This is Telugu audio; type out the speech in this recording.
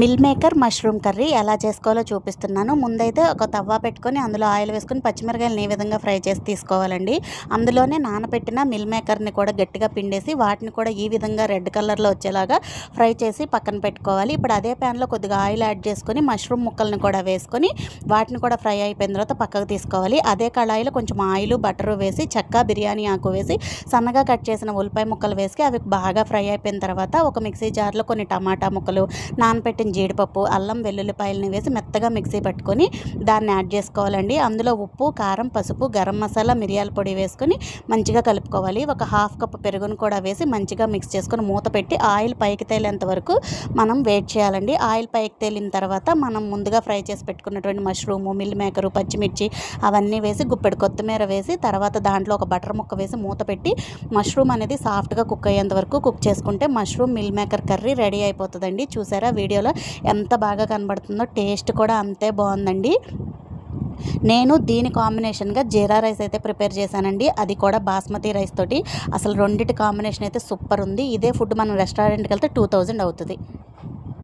మిల్ మేకర్ మష్రూమ్ కర్రీ ఎలా చేసుకోవాలో చూపిస్తున్నాను. ముందైతే ఒక తవ్వ పెట్టుకొని అందులో ఆయిల్ వేసుకొని పచ్చిమిరకాయలను ఈ విధంగా ఫ్రై చేసి తీసుకోవాలండి. అందులోనే నానబెట్టిన మిల్ మేకర్ని కూడా గట్టిగా పిండేసి వాటిని కూడా ఈ విధంగా రెడ్ కలర్లో వచ్చేలాగా ఫ్రై చేసి పక్కన పెట్టుకోవాలి. ఇప్పుడు అదే ప్యాన్లో కొద్దిగా ఆయిల్ యాడ్ చేసుకొని మష్రూమ్ ముక్కల్ని కూడా వేసుకొని వాటిని కూడా ఫ్రై అయిపోయిన తర్వాత పక్కకు తీసుకోవాలి. అదే కళాయిలో కొంచెం ఆయిల్ బటర్ వేసి చెక్క బిర్యానీ ఆకు వేసి సన్నగా కట్ చేసిన ఉల్లిపాయ ముక్కలు వేసి అవి బాగా ఫ్రై అయిపోయిన తర్వాత ఒక మిక్సీ జార్లో కొన్ని టమాటా ముక్కలు నానబెట్టిన జీడిపప్పు అల్లం వెల్లుల్లిపాయలని వేసి మెత్తగా మిక్సీ పట్టుకొని దాన్ని యాడ్ చేసుకోవాలండి. అందులో ఉప్పు కారం పసుపు గరం మసాలా మిరియాల పొడి వేసుకొని మంచిగా కలుపుకోవాలి. ఒక హాఫ్ కప్ పెరుగును కూడా వేసి మంచిగా మిక్స్ చేసుకొని మూత పెట్టి ఆయిల్ పైకి తేలేంత వరకు మనం వెయిట్ చేయాలండి. ఆయిల్ పైకి తేలిన తర్వాత మనం ముందుగా ఫ్రై చేసి పెట్టుకున్నటువంటి మష్రూము మిల్ మేకరు పచ్చిమిర్చి అవన్నీ వేసి గుప్పెడు కొత్తిమీర వేసి తర్వాత దాంట్లో ఒక బటర్ ముక్క వేసి మూత పెట్టి మష్రూమ్ అనేది సాఫ్ట్గా కుక్ అయ్యేంత వరకు కుక్ చేసుకుంటే mushroom meal maker curry ready అయిపోతుందండి. చూసారా? వీడియోలో ఎంత బాగా కనబడుతుందో టేస్ట్ కూడా అంతే బాగుందండి. నేను దీని కాంబినేషన్గా జీరా రైస్ అయితే ప్రిపేర్ చేశానండి. అది కూడా బాస్మతి రైస్ తోటి. అసలు రెండింటి కాంబినేషన్ అయితే సూపర్ ఉంది. ఇదే ఫుడ్ మనం రెస్టారెంట్కి వెళ్తే టూ అవుతుంది.